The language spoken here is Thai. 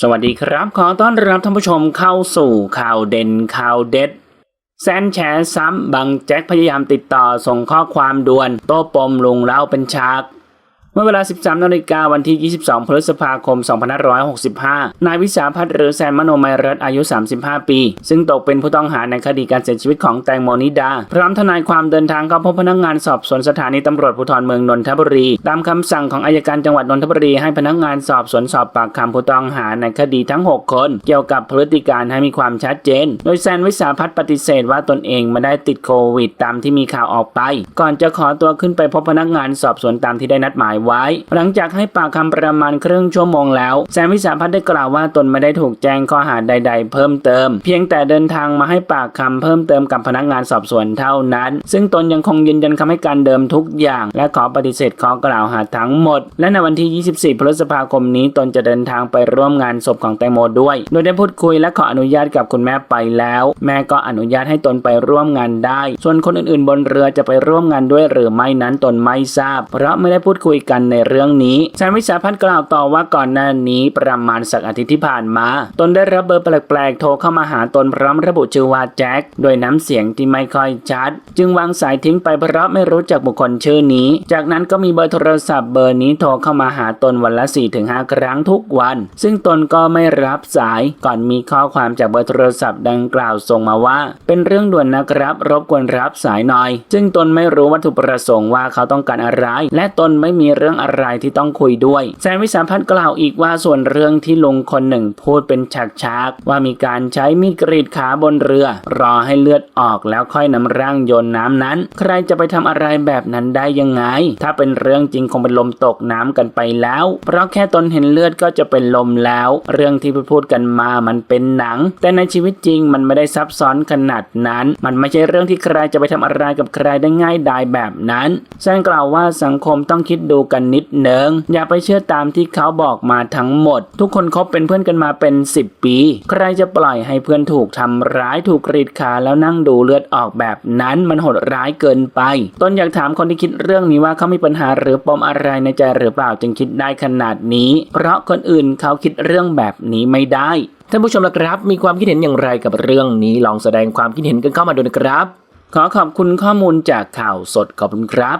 สวัสดีครับ ขอต้อนรับท่านผู้ชมเข้าสู่ข่าวเด่นข่าวเด็ด แซนแชร์ซ้ำบังแจ็คพยายามติดต่อส่งข้อความด่วน โต้ปมลุงเล่าเป็นฉาก มื่อเวลา 13นาฬิกาวันที่ 22 พฤษภาคม 2565 นายวิสาพัฒน์หรือแซนมโนมัยรัตน์อายุ 35 ปี ซึ่งตกเป็นผู้ต้องหาในคดีการเสียชีวิตของแตงโมนิดา พร้อมทนายความเดินทางเข้าพบพนักงานสอบสวนสถานีตำรวจภูธรเมืองนนทบุรี ตามคำสั่งของอายการจังหวัดนนทบุรีให้พนักงานสอบสวนสอบปากคำผู้ต้องหาในคดีทั้ง 6 คน เกี่ยวกับพฤติการให้มีความชัดเจน โดยแซนวิสาพัฒน์ปฏิเสธว่าตนเองไม่ได้ติดโควิด ตามที่มีข่าวออกไป ก่อนจะขอตัวขึ้นไปพบพนักงานสอบสวนตามที่ได้นัดหมายไว้ หลังจากให้ปากคำประมาณครึ่งชั่วโมงแล้วแซนวิสาพัฒน์ได้กล่าวว่าตนไม่ได้ถูกแจ้งข้อหาใด ๆ เพิ่มเติม เพียงแต่เดินทางมาให้ปากคำเพิ่มเติมกับพนักงานสอบสวนเท่านั้น ซึ่งตนยังคงยืนยันคำให้การเดิมทุกอย่าง และขอปฏิเสธข้อกล่าวหาทั้งหมด และในวันที่ 24 พฤษภาคมนี้ตนจะเดินทางไปร่วมงานศพของแตงโมด้วย โดยได้พูดคุยและขออนุญาตกับคุณแม่ไปแล้ว แม่ก็อนุญาตให้ตนไปร่วมงานได้ ส่วนคนอื่นๆ บนเรือจะไปร่วมงานด้วยหรือไม่นั้นตนไม่ทราบ เพราะไม่ได้พูดคุยกันในเรื่องนี้แซนวิสาพัฒน์กล่าวต่อว่าก่อนหน้านี้ประมาณสักอาทิตย์ที่ผ่านมา ตนได้รับเบอร์แปลกๆโทรเข้ามาหาตนพร้อมระบุชื่อว่าแจ็คโดยน้ำเสียงที่ไม่ค่อยชัด จึงวางสายทิ้งไปเพราะไม่รู้จักบุคคลชื่อนี้ จากนั้นก็มีเบอร์โทรศัพท์เบอร์นี้โทรเข้ามาหาตนวันละ 4-5 ครั้งทุกวัน ซึ่งตนก็ไม่รับสายก่อนมีข้อความจากเบอร์โทรศัพท์ดังกล่าวส่งมาว่า เป็นเรื่องด่วนนะครับ รบกวนรับสายหน่อย ซึ่งตนไม่รู้วัตถุประสงค์ว่าเขาต้องการอะไร และตนไม่มีเรื่องอะไรที่ต้องคุยด้วยแซนวิสาพัฒน์กล่าวอีกว่าส่วนเรื่องที่ลุงคนหนึ่งพูดเป็นฉากๆว่ามีการใช้มีดกรีดขาบนเรือ รอให้เลือดออกแล้วค่อยนำร่างโยนน้ำนั้น ใครจะไปทำอะไรแบบนั้นได้ยังไง ถ้าเป็นเรื่องจริงคงเป็นลมตกน้ำกันไปแล้ว เพราะแค่ตนเห็นเลือดก็จะเป็นลมแล้ว เรื่องที่พูดกันมามันเป็นหนัง แต่ในชีวิตจริงมันไม่ได้ซับซ้อนขนาดนั้น มันไม่ใช่เรื่องที่ใครจะไปทำอะไรกับใครได้ง่ายดายแบบนั้นแซนกล่าวว่าสังคมต้องคิดดูกักันนิดเนึงอย่าไปเชื่อตามที่เขาบอกมาทั้งหมด ทุกคนคบเป็นเพื่อนกันมาเป็น 10 ปี ใครจะปล่อยให้เพื่อนถูกทำร้ายถูกกรีดขาแล้วนั่งดูเลือดออกแบบนั้นมันโหดร้ายเกินไป ต้นอยากถามคนที่คิดเรื่องนี้ว่าเขามีปัญหาหรือปมอะไรในใจหรือเปล่าจึงคิดได้ขนาดนี้ เพราะคนอื่นเขาคิดเรื่องแบบนี้ไม่ได้ท่านผู้ชมละครับ มีความคิดเห็นอย่างไรกับเรื่องนี้ลองแสดงความคิดเห็นกันเข้ามาดูนะครับ ขอขอบคุณข้อมูลจากข่าวสดขอบคุณครับ